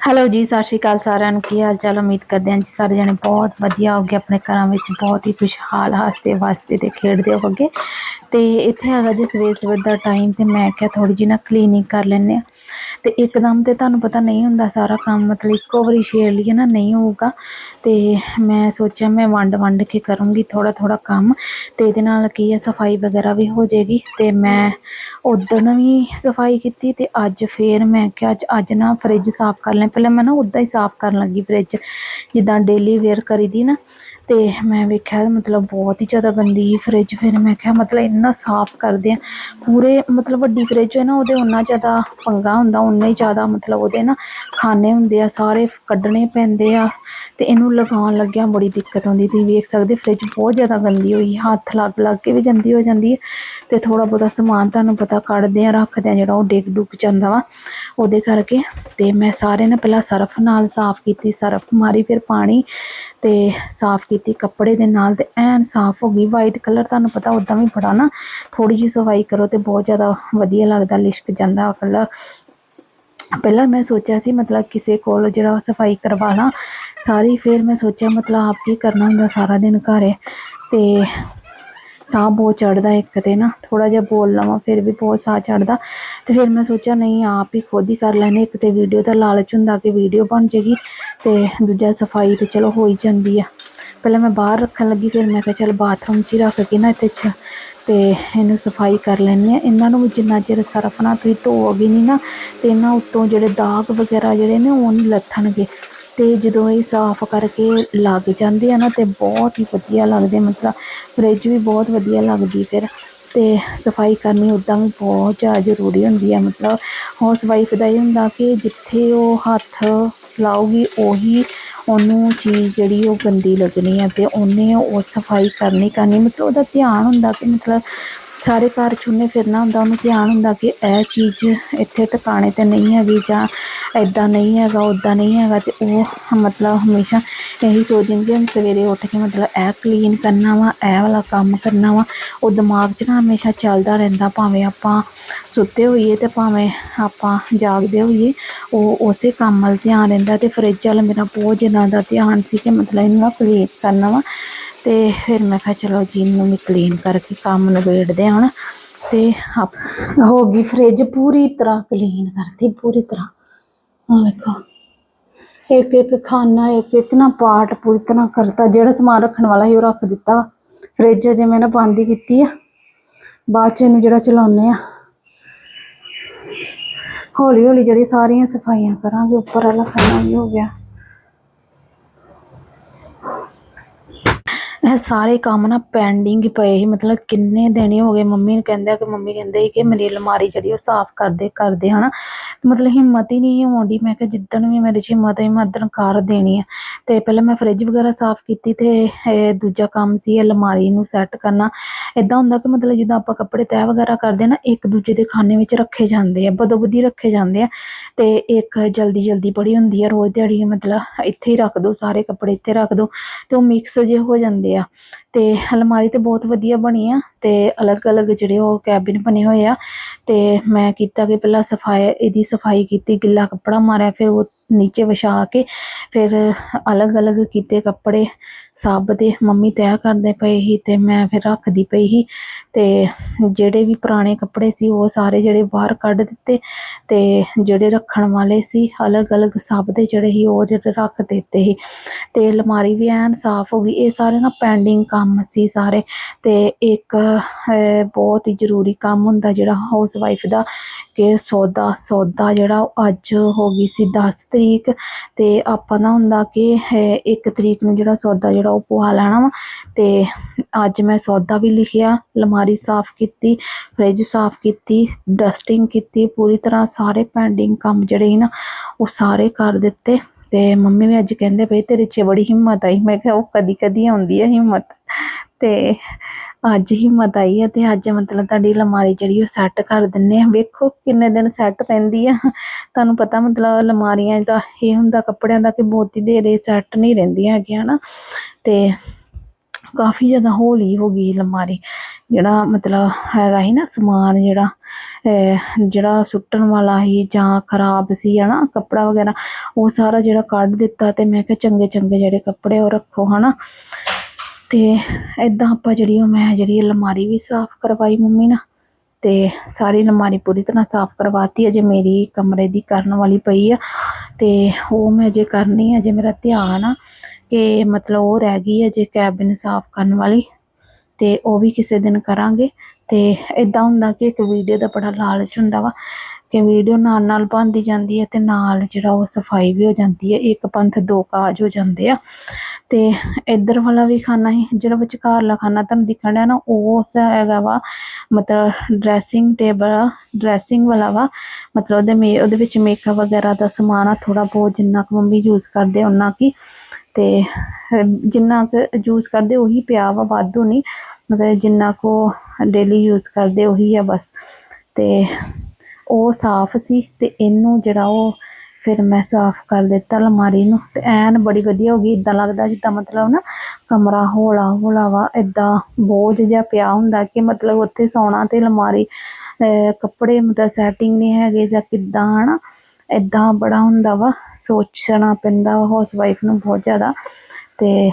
Hello ਜੀ, ਸਤਿ ਸ਼੍ਰੀ ਅਕਾਲ ਸਾਰਿਆਂ ਨੂੰ। ਕੀ ਹਾਲ ਚਾਲ? ਉਮੀਦ ਕਰਦੇ ਹਾਂ ਜੀ ਸਾਰੇ ਜਣੇ ਬਹੁਤ ਵਧੀਆ ਹੋਗੇ, ਆਪਣੇ ਘਰਾਂ ਵਿੱਚ ਬਹੁਤ ਹੀ ਖੁਸ਼ਹਾਲ ਹੱਸਦੇ ਵਸਦੇ ਤੇ ਖੇਡਦੇ ਹੋਗੇ। ਤੇ ਇੱਥੇ ਹੈਗਾ ਜੀ ਸਵੇਰ ਸਵੇਰ ਦਾ ਟਾਈਮ ਤੇ ਮੈਂ ਕਿਹਾ ਥੋੜੀ ਜਿਹੀ ਨਾ ਕਲੀਨਿੰਗ ਕਰ ਲੈਂਦੇ ਆ ਤੇ ਇੱਕਦਮ ਤੇ ਤੁਹਾਨੂੰ ਪਤਾ ਨਹੀਂ ਹੁੰਦਾ ਸਾਰਾ ਕੰਮ, ਮਤਲਬ ਇੱਕੋ ਵਾਰੀ ਛੇੜ ਲਈਏ ਨਾ ਨਹੀਂ ਹੋਊਗਾ। ਤੇ ਮੈਂ ਸੋਚਿਆ ਮੈਂ ਵੰਡ ਵੰਡ ਕੇ ਕਰੂੰਗੀ ਥੋੜਾ ਥੋੜਾ ਕੰਮ। ਤੇ ਇਹਦੇ ਨਾਲ ਕੀ ਹੈ, ਸਫ਼ਾਈ ਵਗੈਰਾ ਵੀ ਹੋ ਜਾਏਗੀ। ਤੇ ਮੈਂ ਉਦੋਂ ਵੀ ਸਫ਼ਾਈ ਕੀਤੀ ਤੇ ਅੱਜ ਫੇਰ ਮੈਂ ਕਿਹਾ ਅੱਜ ਅੱਜ ਨਾ ਫ੍ਰਿਜ ਸਾਫ਼ ਕਰ ਲੈ। ਪਹਿਲਾਂ ਮੈਂ ਨਾ ਉਦਾਂ ਹੀ ਸਾਫ਼ ਕਰਨ ਲੱਗੀ ਫ੍ਰਿਜ ਜਿੱਦਾਂ ਡੇਲੀ ਵੇਅਰ ਕਰੀਦੀ ਨਾ ਤੇ ਮੈਂ ਵੇਖਿਆ ਮਤਲਬ ਬਹੁਤ ਹੀ ਜ਼ਿਆਦਾ ਗੰਦੀ ਸੀ ਫ੍ਰਿਜ ਫਿਰ ਮੈਂ ਕਿਹਾ ਮਤਲਬ ਇੰਨਾ ਸਾਫ਼ ਕਰਦੇ ਆ। ਪੂਰੇ ਮਤਲਬ ਵੱਡੀ ਫ੍ਰਿਜ ਹੈ ਨਾ, ਉਹਦੇ ਉਨਾ ਜ਼ਿਆਦਾ ਪੰਗਾ ਹੁੰਦਾ ਉਨਾ ਹੀ ਜ਼ਿਆਦਾ ਮਤਲਬ ਉਹਦੇ ਨਾ ਖਾਨੇ ਹੁੰਦੇ ਆ, ਸਾਰੇ ਕੱਢਣੇ ਪੈਂਦੇ ਆ ਤੇ ਇਹਨੂੰ ਲਗਾਉਣ ਲੱਗਿਆ ਬੜੀ ਦਿੱਕਤ ਆਉਂਦੀ ਤੁਸੀਂ ਵੇਖ ਸਕਦੇ ਫ੍ਰਿਜ ਬਹੁਤ ਜ਼ਿਆਦਾ ਗੰਦੀ ਹੋਈ, ਹੱਥ ਲੱਗ ਲੱਗ ਕੇ ਵੀ ਗੰਦੀ ਹੋ ਜਾਂਦੀ ਹੈ ਤੇ ਥੋੜਾ ਬਹੁਤਾ ਸਮਾਨ ਤੁਹਾਨੂੰ ਪਤਾ ਕੱਢਦੇ ਆ, ਰੱਖਦੇ ਆ, ਜਿਹੜਾ ਉਹ ਡਿੱਗ ਡੁੱਗ ਜਾਂਦਾ ਵਾ, ਉਹਦੇ ਕਰਕੇ ਤੇ ਮੈਂ ਸਾਰੇ ਨਾ ਪਹਿਲਾਂ ਸਰਫ ਨਾਲ ਸਾਫ਼ ਕੀਤੀ, ਸਰਫ ਮਾਰੀ, ਫਿਰ ਪਾਣੀ ਤੇ ਸਾਫ਼ ਕੀਤੀ ਕੱਪੜੇ ਦੇ ਨਾਲ ਤੇ ਐਨ ਸਾਫ਼ ਹੋ ਗਈ। ਵਾਈਟ ਕਲਰ ਤੁਹਾਨੂੰ ਪਤਾ ਉਦਾਂ ਵੀ ਬੜਾ ਨਾ ਥੋੜੀ ਜਿਹੀ ਸਫ਼ਾਈ ਕਰੋ ਤੇ ਬਹੁਤ ਜ਼ਿਆਦਾ ਵਧੀਆ ਲੱਗਦਾ, ਲਿਸ਼ਕ ਜਾਂਦਾ ਕਲਰ ਪਹਿਲਾਂ ਮੈਂ ਸੋਚਿਆ ਸੀ ਮਤਲਬ ਕਿਸੇ ਕੋਲ ਜਿਹੜਾ ਸਫ਼ਾਈ ਕਰਵਾ ਲਾਂ ਸਾਰੀ ਫਿਰ ਮੈਂ ਸੋਚਿਆ ਮਤਲਬ ਆਪ ਕੀ ਕਰਨਾ ਹੁੰਦਾ ਸਾਰਾ ਦਿਨ ਘਰੇ। ਤੇ ਸਾਹ ਬਹੁਤ ਚੜਦਾ ਇੱਕ ਤੇ ਨਾ ਥੋੜਾ ਜਿਹਾ ਬੋਲ ਲਵਾਂ ਫਿਰ ਵੀ ਬਹੁਤ ਸਾਹ ਚੜਦਾ ਤੇ ਫਿਰ ਮੈਂ ਸੋਚਿਆ ਨਹੀਂ, ਆਪ ਹੀ ਖੁਦ ਹੀ ਕਰ ਲੈਣੇ ਇੱਕ ਤੇ ਵੀਡੀਓ ਦਾ ਲਾਲਚ ਹੁੰਦਾ ਕਿ ਵੀਡੀਓ ਬਣ ਜੇਗੀ। ਤੇ ਦੂਜਾ ਸਫ਼ਾਈ ਤੇ ਚਲੋ ਹੋ ਹੀ ਜਾਂਦੀ ਆ। ਪਹਿਲਾਂ ਮੈਂ ਬਾਹਰ ਰੱਖਣ ਲੱਗੀ, ਫਿਰ ਮੈਂ ਕਿਹਾ ਚਲ ਬਾਥਰੂਮ 'ਚ ਹੀ ਰੱਖ ਕੇ ਨਾ ਇੱਥੇ ਚ, ਤੇ ਇਹਨੂੰ ਸਫ਼ਾਈ ਕਰ ਲੈਂਦੇ ਆ। ਇਹਨਾਂ ਨੂੰ ਵੀ ਜਿੰਨਾ ਚਿਰ ਸਰਫ ਨਾਲ ਤੁਸੀਂ ਧੋਓਗੇ ਨਹੀਂ ਨਾ, ਤੇ ਇਹਨਾਂ ਉੱਤੋਂ ਜਿਹੜੇ ਦਾਗ ਵਗੈਰਾ ਜਿਹੜੇ ਨੇ ਉਹ ਨਹੀਂ ਲੱਥਣਗੇ। ਤੇ ਜਦੋਂ ਇਹ ਸਾਫ਼ ਕਰਕੇ ਲੱਗ ਜਾਂਦੇ ਆ ਨਾ, ਤੇ ਬਹੁਤ ਹੀ ਵਧੀਆ ਲੱਗਦੇ, ਮਤਲਬ ਫ੍ਰਿਜ ਵੀ ਬਹੁਤ ਵਧੀਆ ਲੱਗਦੀ ਫਿਰ। ਤੇ ਸਫ਼ਾਈ ਕਰਨੀ ਉਦਾਂ ਵੀ ਬਹੁਤ ਜ਼ਿਆਦਾ ਜ਼ਰੂਰੀ ਹੁੰਦੀ ਆ, ਮਤਲਬ ਹਾਊਸ ਵਾਈਫ ਦਾ ਇਹ ਹੁੰਦਾ ਕਿ ਜਿੱਥੇ ਉਹ ਹੱਥ ਲਾਊਗੀ, ਉਹੀ ਉਹਨੂੰ ਚੀਜ਼ ਜਿਹੜੀ ਉਹ ਗੰਦੀ ਲੱਗਣੀ ਹੈ ਅਤੇ ਉਹਨੇ ਉਹ ਸਫ਼ਾਈ ਕਰਨੀ ਕਰਨੀ, ਮਤਲਬ ਉਹਦਾ ਧਿਆਨ ਹੁੰਦਾ ਕਿ ਮਤਲਬ ਸਾਰੇ ਘਰ ਚੁੰਨੇ ਫਿਰਨਾ ਹੁੰਦਾ, ਉਹਨੂੰ ਧਿਆਨ ਹੁੰਦਾ ਕਿ ਇਹ ਚੀਜ਼ ਇੱਥੇ ਟਿਕਾਣੇ ਤੇ ਨਹੀਂ ਹੈਗੀ ਜਾਂ ਐਦਾਂ ਨਹੀਂ ਹੈਗਾ ਉੱਦਾਂ ਨਹੀਂ ਹੈਗਾ ਤੇ ਉਹ ਮਤਲਬ ਹਮੇਸ਼ਾ ਇਹੀ ਸੋਚਦੀ ਹੁੰਦੀ ਕਿ ਸਵੇਰੇ ਉੱਠ ਕੇ ਮਤਲਬ ਇਹ ਕਲੀਨ ਕਰਨਾ ਵਾ, ਇਹ ਵਾਲਾ ਕੰਮ ਕਰਨਾ ਵਾ। ਉਹ ਦਿਮਾਗ 'ਚ ਨਾ ਹਮੇਸ਼ਾ ਚੱਲਦਾ ਰਹਿੰਦਾ, ਭਾਵੇਂ ਆਪਾਂ ਸੁੱਤੇ ਹੋਈਏ ਤੇ ਭਾਵੇਂ ਆਪਾਂ ਜਾਗਦੇ ਹੋਈਏ, ਉਹ ਉਸੇ ਕੰਮ ਵੱਲ ਧਿਆਨ ਰਹਿੰਦਾ ਤੇ ਫਰਿੱਜ ਵੱਲ ਮੇਰਾ ਬਹੁਤ ਜ਼ਿਆਦਾ ਧਿਆਨ ਸੀ ਕਿ ਮਤਲਬ ਇਹਨੂੰ ਕਲੀਨ ਕਰਨਾ ਵਾ। ਤੇ ਫਿਰ ਮੈਂ ਕਿਹਾ ਚਲੋ ਜੀ ਇਹਨੂੰ ਵੀ ਕਲੀਨ ਕਰਕੇ ਕੰਮ ਨਿਬੇੜਦੇ ਹਾਂ ਹੁਣ ਤੇ ਹੋ ਗਈ ਫ੍ਰਿਜ ਪੂਰੀ ਤਰ੍ਹਾਂ ਕਲੀਨ ਕਰਤੀ, ਪੂਰੀ ਤਰ੍ਹਾਂ। ਆ ਵੇਖੋ, ਇੱਕ ਇੱਕ ਖਾਨਾ, ਇੱਕ ਇੱਕ ਨਾ ਪਾਰਟ ਪੂਰੀ ਤਰ੍ਹਾਂ ਕਰਤਾ, ਜਿਹੜਾ ਸਮਾਨ ਰੱਖਣ ਵਾਲਾ ਸੀ ਉਹ ਰੱਖ ਦਿੱਤਾ। ਫ੍ਰਿਜ ਮੈਂ ਨਾ ਬੰਦ ਹੀ ਕੀਤੀ ਆ, ਬਾਅਦ ਚ ਇਹਨੂੰ ਜਿਹੜਾ ਚਲਾਉਨੇ ਆ। ਹੌਲੀ ਹੌਲੀ ਜਿਹੜੀ ਸਾਰੀਆਂ ਸਫਾਈਆਂ ਕਰਾਂਗੇ, ਉੱਪਰ ਵਾਲਾ ਖਾਨਾ ਵੀ ਹੋ ਗਿਆ। ਇਹ ਸਾਰੇ ਕੰਮ ਨਾ ਪੈਂਡਿੰਗ ਪਏ ਸੀ। ਮਤਲਬ ਕਿੰਨੇ ਦਿਨ ਹੀ ਹੋ ਗਏ ਮੰਮੀ ਨੂੰ ਕਹਿੰਦੇ ਕਿ ਮੰਮੀ ਕਹਿੰਦੇ ਸੀ ਕਿ ਮੇਰੀ ਅਲਮਾਰੀ ਜਿਹੜੀ ਉਹ ਸਾਫ਼ ਕਰਦੇ ਕਰਦੇ ਹਨਾ। ਤੇ ਮਤਲਬ ਹਿੰਮਤ ਹੀ ਨਹੀਂ ਆਉਂਦੀ। ਮੈਂ ਕਿ ਜਿੱਦਣ ਵੀ ਮੇਰੇ 'ਚ ਹਿੰਮਤ ਆਈ ਮੈਂ ਉਦਣ ਕਰ ਦੇਣੀ ਆ। ਤੇ ਪਹਿਲਾਂ ਮੈਂ ਫ੍ਰਿਜ ਵਗੈਰਾ ਸਾਫ਼ ਕੀਤੀ ਤੇ ਇਹ ਦੂਜਾ ਕੰਮ ਸੀ ਅਲਮਾਰੀ ਨੂੰ ਸੈੱਟ ਕਰਨਾ। ਇਦਾਂ ਹੁੰਦਾ ਕਿ ਮਤਲਬ ਜਿੱਦਾਂ ਆਪਾਂ ਕੱਪੜੇ ਤੈਅ ਵਗੈਰਾ ਕਰਦੇ ਨਾ, ਇੱਕ ਦੂਜੇ ਦੇ ਖਾਨੇ ਵਿੱਚ ਰੱਖੇ ਜਾਂਦੇ ਆ, ਬਦੋਬਦੀ ਰੱਖੇ ਜਾਂਦੇ ਆ। ਤੇ ਇੱਕ ਜਲਦੀ ਜਲਦੀ ਬੜੀ ਹੁੰਦੀ ਆ, ਰੋਜ਼ ਦਿਹਾੜੀ ਮਤਲਬ ਇੱਥੇ ਹੀ ਰੱਖ ਦੋ, ਸਾਰੇ ਕੱਪੜੇ ਇੱਥੇ ਰੱਖ ਦੋ। ਤੇ ਉਹ ਮਿਕਸ ਜੇ ਹੋ ਜਾਂਦੇ ਆ। ਤੇ ਅਲਮਾਰੀ ਤੇ ਬਹੁਤ ਵਧੀਆ ਬਣੀ ਆ ਤੇ ਅਲੱਗ-ਅਲੱਗ ਜਿਹੜੇ ਉਹ ਕੈਬਿਨ ਬਣੇ ਹੋਏ ਆ। ਤੇ ਮੈਂ ਕੀਤਾ ਕਿ ਪਹਿਲਾਂ ਸਫ਼ਾਈ, ਇਹਦੀ ਸਫ਼ਾਈ ਕੀਤੀ, ਗਿੱਲਾ ਕੱਪੜਾ ਮਾਰਿਆ, ਫਿਰ ਉਹ ਨੀਚੇ ਵਿਛਾ ਕੇ ਫਿਰ ਅਲੱਗ-ਅਲੱਗ ਕੀਤੇ ਕੱਪੜੇ ਸਭ ਦੇ ਮੰਮੀ ਤੈਅ ਕਰਦੇ ਪਏ ਸੀ ਤੇ ਮੈਂ ਫਿਰ ਰੱਖਦੀ ਪਈ ਸੀ ਤੇ ਜਿਹੜੇ ਵੀ ਪੁਰਾਣੇ ਕੱਪੜੇ ਸੀ ਉਹ ਸਾਰੇ ਜਿਹੜੇ ਬਾਹਰ ਕੱਢ ਦਿੱਤੇ ਤੇ ਜਿਹੜੇ ਰੱਖਣ ਵਾਲੇ ਸੀ ਅਲੱਗ-ਅਲੱਗ ਸਭ ਦੇ ਜਿਹੜੇ ਸੀ ਉਹ ਜਿਹੜੇ ਰੱਖ ਦਿੱਤੇ ਸੀ। ਤੇ ਅਲਮਾਰੀ ਵੀ ਐਨ ਸਾਫ਼ ਹੋ ਗਈ, ਇਹ ਸਾਰੇ ਨਾ ਪੈਂਡਿੰਗ ਕੰਮ ਸੀ ਸਾਰੇ ਤੇ ਇੱਕ ਬਹੁਤ ਹੀ ਜ਼ਰੂਰੀ ਕੰਮ ਹੁੰਦਾ ਜਿਹੜਾ ਹਾਊਸ ਵਾਈਫ ਦਾ ਕਿ ਸੌਦਾ ਸੌਦਾ ਜਿਹੜਾ ਉਹ ਅੱਜ ਹੋ ਗਈ ਸੀ 10 ਤਰੀਕ ਤੇ ਆਪਾਂ ਨਾ ਹੁੰਦਾ ਕਿ ਇੱਕ ਤਰੀਕ ਨੂੰ ਜਿਹੜਾ ਸੌਦਾ ਜਿਹੜਾ ਉਹ ਪਵਾ ਲੈਣਾ ਵਾ। ਤੇ ਅੱਜ ਮੈਂ ਸੌਦਾ ਵੀ ਲਿਖਿਆ, ਅਲਮਾਰੀ ਸਾਫ਼ ਕੀਤੀ, ਫ੍ਰਿਜ ਸਾਫ਼ ਕੀਤੀ, ਡਸਟਿੰਗ ਕੀਤੀ, ਪੂਰੀ ਤਰ੍ਹਾਂ ਸਾਰੇ ਪੈਂਡਿੰਗ ਕੰਮ ਜਿਹੜੇ ਸੀ ਨਾ, ਉਹ ਸਾਰੇ ਕਰ ਦਿੱਤੇ। ਤੇ ਮੰਮੀ ਵੀ ਅੱਜ ਕਹਿੰਦੇ ਪਏ, ਤੇਰੇ 'ਚ ਬੜੀ ਹਿੰਮਤ ਆਈ। ਮੈਂ ਕਿਹਾ, ਉਹ ਕਦੀ ਕਦੀ ਆਉਂਦੀ ਹੈ ਹਿੰਮਤ। ਤੇ ਅੱਜ ਹਿੰਮਤ ਆਈ ਹੈ ਤੇ ਅੱਜ ਮਤਲਬ ਤੁਹਾਡੀ ਲਮਾਰੀ ਜਿਹੜੀ ਉਹ ਸੈੱਟ ਕਰ ਦਿੰਨੇ ਆ ਵੇਖੋ ਕਿੰਨੇ ਦਿਨ ਸੈੱਟ ਰਹਿੰਦੀ ਆ। ਤੁਹਾਨੂੰ ਪਤਾ ਮਤਲਬ ਲਮਾਰੀਆਂ ਦਾ ਇਹ ਹੁੰਦਾ ਕੱਪੜਿਆਂ ਦਾ ਕਿ ਬਹੁਤੀ ਦੇਰ ਇਹ ਸੈੱਟ ਨਹੀਂ ਰਹਿੰਦੀਆਂ ਹੈਗੀਆਂ ਨਾ ਤੇ ਕਾਫੀ ਜ਼ਿਆਦਾ ਹੌਲੀ ਹੋ ਗਈ ਅਲਮਾਰੀ। ਜਿਹੜਾ ਮਤਲਬ ਹੈਗਾ ਸੀ ਨਾ ਸਮਾਨ ਜਿਹੜਾ ਜਿਹੜਾ ਸੁੱਟਣ ਵਾਲਾ ਸੀ ਜਾਂ ਖਰਾਬ ਸੀ, ਹਨਾ, ਕੱਪੜਾ ਵਗੈਰਾ, ਉਹ ਸਾਰਾ ਜਿਹੜਾ ਕੱਢ ਦਿੱਤਾ ਤੇ ਮੈਂ ਕਿਹਾ ਚੰਗੇ ਚੰਗੇ ਜਿਹੜੇ ਕੱਪੜੇ ਉਹ ਰੱਖੋ, ਹਨਾ। ਤੇ ਇਦਾਂ ਆਪਾਂ ਜਿਹੜੀ ਉਹ ਮੈਂ ਜਿਹੜੀ ਅਲਮਾਰੀ ਵੀ ਸਾਫ਼ ਕਰਵਾਈ ਮੰਮੀ ਨਾਲ ਤੇ ਸਾਰੀ ਅਲਮਾਰੀ ਪੂਰੀ ਤਰ੍ਹਾਂ ਸਾਫ਼ ਕਰਵਾਤੀ ਅਜੇ ਮੇਰੀ ਕਮਰੇ ਦੀ ਕਰਨ ਵਾਲੀ ਪਈ ਆ ਤੇ ਉਹ ਮੈਂ ਜੇ ਕਰਨੀ ਆ, ਜੇ ਮੇਰਾ ਧਿਆਨ ਆ ਕਿ ਮਤਲਬ ਉਹ ਰਹਿ ਗਈ ਹੈ ਜੇ ਕੈਬਿਨ ਸਾਫ਼ ਕਰਨ ਵਾਲੀ ਤੇ ਉਹ ਵੀ ਕਿਸੇ ਦਿਨ ਕਰਾਂਗੇ ਤੇ ਇਦਾਂ ਹੁੰਦਾ ਕਿ ਇੱਕ ਵੀਡੀਓ ਦਾ ਬੜਾ ਲਾਲਚ ਹੁੰਦਾ ਵਾ ਕਿ ਵੀਡੀਓ ਨਾਲ ਨਾਲ ਬਣਦੀ ਜਾਂਦੀ ਹੈ ਤੇ ਨਾਲ ਜਿਹੜਾ ਉਹ ਸਫ਼ਾਈ ਵੀ ਹੋ ਜਾਂਦੀ ਹੈ, ਇੱਕ ਪੰਥ ਦੋ ਕਾਜ ਹੋ ਜਾਂਦੇ ਆ। ਤੇ ਇੱਧਰ ਵਾਲਾ ਵੀ ਖਾਨਾ ਹੀ, ਜਿਹੜਾ ਵਿਚਕਾਰਲਾ ਖਾਨਾ ਤੁਹਾਨੂੰ ਦਿਖਣ ਡਿਆ ਨਾ, ਉਹ ਹੈਗਾ ਵਾ, ਮਤਲਬ ਡਰੈਸਿੰਗ ਟੇਬਲ ਡਰੈਸਿੰਗ ਵਾਲਾ ਵਾ, ਮਤਲਬ ਉਹਦੇ ਮੇ, ਉਹਦੇ ਵਿੱਚ ਮੇਕਅਪ ਵਗੈਰਾ ਦਾ ਸਮਾਨ ਆ ਥੋੜਾ ਬਹੁਤ ਜਿੰਨਾ ਕੁ ਮੰਮੀ ਯੂਜ਼ ਕਰਦੇ ਉਹਨਾਂ ਕੀ। ਤੇ ਜਿੰਨਾ ਕੁ ਯੂਜ਼ ਕਰਦੇ ਉਹੀ ਪਿਆ ਵਾ, ਵਾਧੂ ਨਹੀਂ ਮਤਲਬ ਜਿੰਨਾ ਕੋ ਡੇਲੀ ਯੂਜ਼ ਕਰਦੇ ਉਹੀ ਆ ਬਸ। ਤੇ ਉਹ ਸਾਫ਼ ਸੀ ਤੇ ਇਹਨੂੰ ਜਿਹੜਾ ਉਹ ਫਿਰ ਮੈਂ ਸਾਫ਼ ਕਰ ਦਿੱਤਾ ਅਲਮਾਰੀ ਨੂੰ ਤੇ ਐਨ ਬੜੀ ਵਧੀਆ ਹੋ ਗਈ ਇਦਾਂ ਲੱਗਦਾ ਜਿੱਦਾਂ ਮਤਲਬ ਨਾ ਕਮਰਾ ਹੌਲਾ ਹੌਲਾ ਵਾ ਇਦਾਂ ਬੋਝ ਜਿਹਾ ਪਿਆ ਹੁੰਦਾ ਕਿ ਮਤਲਬ ਉੱਥੇ ਸੌਣਾ ਤੇ ਅਲਮਾਰੀ ਕੱਪੜੇ ਮਤਲਬ ਸੈਟਿੰਗ ਨਹੀਂ ਹੈਗੇ ਜਾਂ ਕਿੱਦਾਂ ਹਨਾ ਇਦਾਂ ਬੜਾ ਹੁੰਦਾ ਵਾ, ਸੋਚਣਾ ਪੈਂਦਾ ਹਾਊਸ ਵਾਈਫ ਨੂੰ ਬਹੁਤ ਜ਼ਿਆਦਾ ਤੇ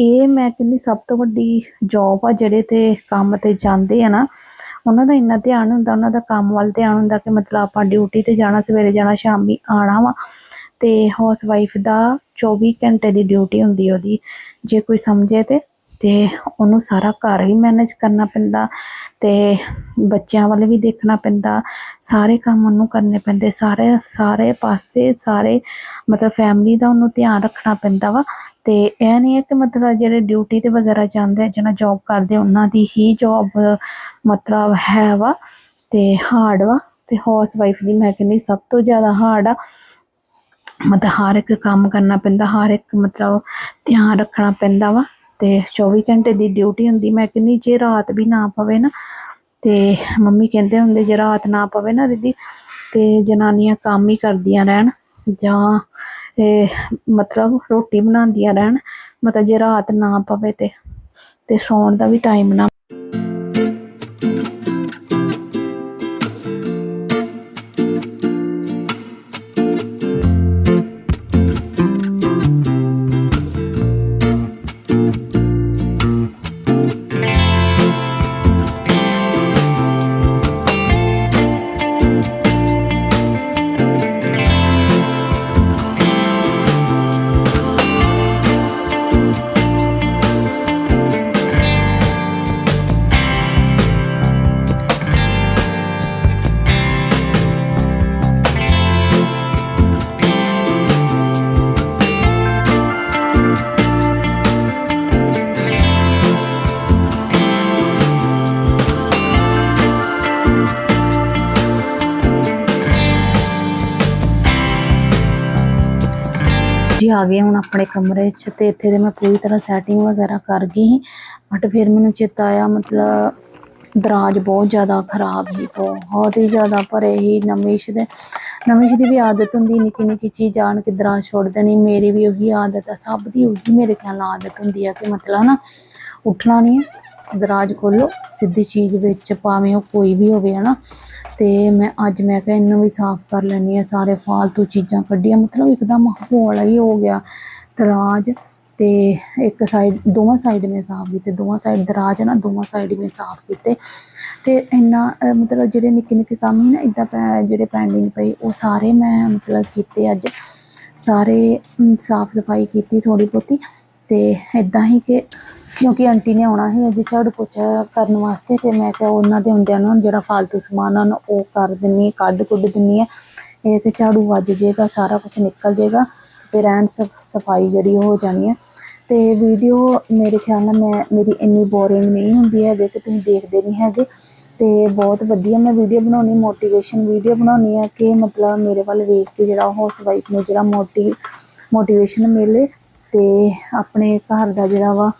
ਇਹ ਮੈਂ ਕਹਿੰਦੀ ਸਭ ਤੋਂ ਵੱਡੀ ਜੌਬ ਆ ਜਿਹੜੇ ਤੇ ਕੰਮ ਤੇ ਜਾਂਦੇ ਆ ਨਾ ਉਹਨਾਂ ਦਾ ਇੰਨਾ ਧਿਆਨ ਹੁੰਦਾ, ਉਹਨਾਂ ਦਾ ਕੰਮ ਵੱਲ ਧਿਆਨ ਹੁੰਦਾ ਕਿ ਮਤਲਬ ਆਪਾਂ ਡਿਊਟੀ ਤੇ ਜਾਣਾ, ਸਵੇਰੇ ਜਾਣਾ, ਸ਼ਾਮੀ ਆਣਾ ਵਾ। ਤੇ ਹਾਊਸ ਵਾਈਫ ਦਾ 24 ਘੰਟੇ ਦੀ ਡਿਊਟੀ ਹੁੰਦੀ ਉਹਦੀ। ਜੇ ਕੋਈ ਸਮਝੇ ਤੇ ਤੇ ਉਹਨੂੰ ਸਾਰਾ ਘਰ ਹੀ ਮੈਨੇਜ ਕਰਨਾ ਪੈਂਦਾ ਤੇ ਬੱਚਿਆਂ ਵੱਲ ਵੀ ਦੇਖਣਾ ਪੈਂਦਾ। ਸਾਰੇ ਕੰਮ ਉਹਨੂੰ ਕਰਨੇ ਪੈਂਦੇ, ਸਾਰੇ ਸਾਰੇ ਪਾਸੇ ਸਾਰੇ ਮਤਲਬ ਫੈਮਿਲੀ ਦਾ ਉਹਨੂੰ ਧਿਆਨ ਰੱਖਣਾ ਪੈਂਦਾ ਵਾ। ਤੇ ਇਹ ਨਹੀਂ ਹੈ ਕਿ ਮਤਲਬ ਜਿਹੜੇ ਡਿਊਟੀ ਤੇ ਵਗੈਰਾ ਜਾਂਦੇ ਆ ਜਿਹਨਾਂ ਜੌਬ ਕਰਦੇ ਉਹਨਾਂ ਦੀ ਹੀ ਜੌਬ ਮਤਲਬ ਹੈ ਵਾ ਤੇ ਹਾਰਡ ਵਾ ਤੇ ਹਾਊਸ ਵਾਈਫ ਦੀ ਮੈਂ ਕਹਿੰਦੀ ਸਭ ਤੋਂ ਜ਼ਿਆਦਾ ਹਾਰਡ ਆ। ਮਤਲਬ ਹਰ ਇੱਕ ਕੰਮ ਕਰਨਾ ਪੈਂਦਾ, ਹਰ ਇੱਕ ਮਤਲਬ ਧਿਆਨ ਰੱਖਣਾ ਪੈਂਦਾ ਵਾ ਤੇ 24 ਘੰਟੇ ਦੀ ਡਿਊਟੀ ਹੁੰਦੀ, ਮੈਂ ਕਹਿੰਦੀ ਜੇ ਰਾਤ ਵੀ ਨਾ ਪਵੇ ਨਾ ਤੇ ਮੰਮੀ ਕਹਿੰਦੇ ਹੁੰਦੇ ਜੇ ਰਾਤ ਨਾ ਪਵੇ ਨਾ ਦੀਦੀ ਤੇ ਜਨਾਨੀਆਂ ਕੰਮ ਹੀ ਕਰਦੀਆਂ ਰਹਿਣ ਜਾਂ ਮਤਲਬ ਰੋਟੀ ਬਣਾਉਂਦੀਆਂ ਰਹਿਣ, ਮਤਲਬ ਜੇ ਰਾਤ ਨਾ ਪਵੇ ਤੇ ਤੇ ਸੌਣ ਦਾ ਵੀ ਟਾਈਮ ਨਾ ਜੀ ਆ ਗਏ ਹੁਣ ਆਪਣੇ ਕਮਰੇ 'ਚ ਤੇ ਇੱਥੇ ਤੇ ਮੈਂ ਪੂਰੀ ਤਰ੍ਹਾਂ ਸੈਟਿੰਗ ਵਗੈਰਾ ਕਰ ਗਈ ਸੀ। ਬਟ ਫਿਰ ਮੈਨੂੰ ਚੇਤਾ ਆਇਆ ਮਤਲਬ ਦਰਾਜ ਬਹੁਤ ਜ਼ਿਆਦਾ ਖਰਾਬ ਸੀ, ਬਹੁਤ ਹੀ ਜ਼ਿਆਦਾ ਭਰੇ ਹੀ ਨਮਿਸ਼ ਦੇ ਨਮਿਸ਼ ਦੀ ਵੀ ਆਦਤ ਹੁੰਦੀ, ਨਿੱਕੀ ਨਿੱਕੀ ਚੀਜ਼ ਆਣ ਕੇ ਦਰਾਜ ਛੋੜ ਦੇਣੀ, ਮੇਰੀ ਵੀ ਉਹੀ ਆਦਤ ਆ, ਸਭ ਦੀ ਉਹੀ ਮੇਰੇ ਖਿਆਲ ਨਾਲ ਆਦਤ ਹੁੰਦੀ ਆ ਕਿ ਮਤਲਬ ਨਾ ਉੱਠਣਾ ਨਹੀਂ ਦਰਾਜ ਖੋਲੋ ਸਿੱਧੀ ਚੀਜ਼ ਵਿੱਚ ਭਾਵੇਂ ਉਹ ਕੋਈ ਵੀ ਹੋਵੇ, ਹਨਾ। ਤੇ ਮੈਂ ਅੱਜ ਮੈਂ ਕਿਹਾ ਇਹਨੂੰ ਵੀ ਸਾਫ਼ ਕਰ ਲੈਣੀ ਆ ਸਾਰੇ ਫਾਲਤੂ ਚੀਜ਼ਾਂ ਕੱਢੀਆਂ। ਮਤਲਬ ਇੱਕਦਮ ਹੌਲਾ ਹੀ ਹੋ ਗਿਆ, ਦਰਾਜ ਤੇ ਇੱਕ ਸਾਈਡ ਦੋਵਾਂ ਸਾਈਡ ਮੈਂ ਸਾਫ਼ ਕੀਤੇ, ਦੋਵਾਂ ਸਾਈਡ ਦਰਾਜ ਨਾ ਦੋਵਾਂ ਸਾਈਡ ਮੈਂ ਸਾਫ਼ ਕੀਤੇ। ਤੇ ਇੰਨਾ ਮਤਲਬ ਜਿਹੜੇ ਨਿੱਕੇ ਨਿੱਕੇ ਕੰਮ ਹੀ ਨਾ ਇਦਾਂ ਜਿਹੜੇ ਪੈਂਡਿੰਗ ਪਏ, ਉਹ ਸਾਰੇ ਮੈਂ ਮਤਲਬ ਕੀਤੇ ਅੱਜ। ਸਾਰੇ ਸਾਫ਼ ਸਫ਼ਾਈ ਕੀਤੀ ਥੋੜੀ ਬਹੁਤੀ। ਤੇ ਇਦਾਂ ਹੀ ਕਿ ਕਿਉਂਕਿ ਆਂਟੀ ਨੇ ਆਉਣਾ ਸੀ ਅੱਜ ਝਾੜੂ ਪੋਚਾ ਕਰਨ ਵਾਸਤੇ ਤੇ ਮੈਂ ਕਿਹਾ ਉਹਨਾਂ ਦੇ ਹੁੰਦਿਆਂ ਨੂੰ ਜਿਹੜਾ ਫਾਲਤੂ ਸਮਾਨ ਹਨ ਉਹ ਕਰ ਦਿੰਨੀ ਕੱਢ ਕੁੱਢ ਦਿੰਨੀ ਆ। ਇਹ ਤੇ ਝਾੜੂ ਵੱਜ ਜਾਏਗਾ, ਸਾਰਾ ਕੁਝ ਨਿਕਲ ਜਾਏਗਾ ਤੇ ਰਹਿਣ ਸਫ਼ਾਈ ਜਿਹੜੀ ਹੋ ਜਾਣੀ ਹੈ ਤੇ ਵੀਡੀਓ ਮੇਰੇ ਖਿਆਲ ਨਾਲ ਮੈਂ, ਮੇਰੀ ਇੰਨੀ ਬੋਰਿੰਗ ਨਹੀਂ ਹੁੰਦੀ ਹੈਗੇ ਕਿ ਤੁਸੀਂ ਦੇਖਦੇ ਨਹੀਂ ਹੈਗੇ। ਤੇ ਬਹੁਤ ਵਧੀਆ ਮੈਂ ਵੀਡੀਓ ਬਣਾਉਣੀ ਮੋਟੀਵੇਸ਼ਨ ਵੀਡੀਓ ਬਣਾਉਣੀ ਹੈ ਕਿ ਮਤਲਬ ਮੇਰੇ ਵੱਲ ਵੇਖ ਕੇ ਜਿਹੜਾ ਹਾਊਸ ਵਾਈਫ ਨੂੰ ਜਿਹੜਾ ਮੋਟੀ ਮੋਟੀਵੇਸ਼ਨ ਮਿਲੇ। ਤੇ ਆਪਣੇ ਘਰ ਦਾ ਜਿਹੜਾ ਵਾ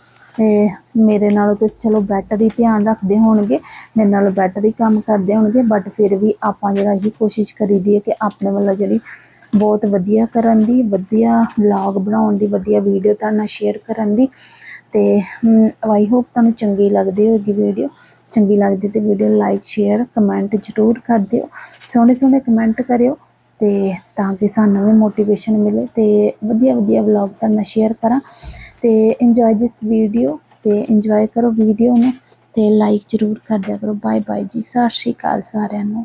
ਮੇਰੇ ਨਾਲੋਂ ਤੇ ਚਲੋ ਬੈਟਰ ਹੀ ਧਿਆਨ ਰੱਖਦੇ ਹੋਣਗੇ, ਮੇਰੇ ਨਾਲੋਂ ਬੈਟਰ ਹੀ ਕੰਮ ਕਰਦੇ ਹੋਣਗੇ ਬਟ ਫਿਰ ਵੀ ਆਪਾਂ ਜਿਹੜਾ ਹੀ ਕੋਸ਼ਿਸ਼ ਕਰੀਦੀ ਹੈ ਕਿ ਆਪਣੇ ਵੱਲੋਂ ਜਿਹੜੀ ਬਹੁਤ ਵਧੀਆ ਕਰਨ ਦੀ, ਵਧੀਆ ਵਲੌਗ ਬਣਾਉਣ ਦੀ, ਵਧੀਆ ਵੀਡੀਓ ਤੁਹਾਡੇ ਨਾਲ ਸ਼ੇਅਰ ਕਰਨ ਦੀ। ਤੇ ਆਈ ਹੋਪ ਤੁਹਾਨੂੰ ਚੰਗੀ ਲੱਗਦੀ ਹੋਗੀ ਵੀਡੀਓ ਚੰਗੀ ਲੱਗਦੀ ਤੇ ਵੀਡੀਓ ਲਾਈਕ ਸ਼ੇਅਰ ਕਮੈਂਟ ਜ਼ਰੂਰ ਕਰ ਦਿਓ। ਸੋਹਣੇ ਸੋਹਣੇ ਕਮੈਂਟ ਕਰਿਓ। ਤੇ ਤਾਂ ਕਿ ਸਾਨੂੰ ਵੀ ਮੋਟੀਵੇਸ਼ਨ ਮਿਲੇ ਤੇ ਵਧੀਆ ਵਧੀਆ ਵਲੌਗ ਤੁਹਾਨੂੰ ਸ਼ੇਅਰ ਕਰਾਂ ਤੇ ਇੰਜੋਏ ਦਿਸ ਵੀਡੀਓ ਤੇ ਇੰਜੋਏ ਕਰੋ ਵੀਡੀਓ ਨੂੰ ਤੇ ਲਾਈਕ ਜ਼ਰੂਰ ਕਰ ਦਿਆ ਕਰੋ। ਬਾਏ ਬਾਏ ਜੀ, ਸਤਿ ਸ਼੍ਰੀ ਅਕਾਲ ਸਾਰਿਆਂ ਨੂੰ।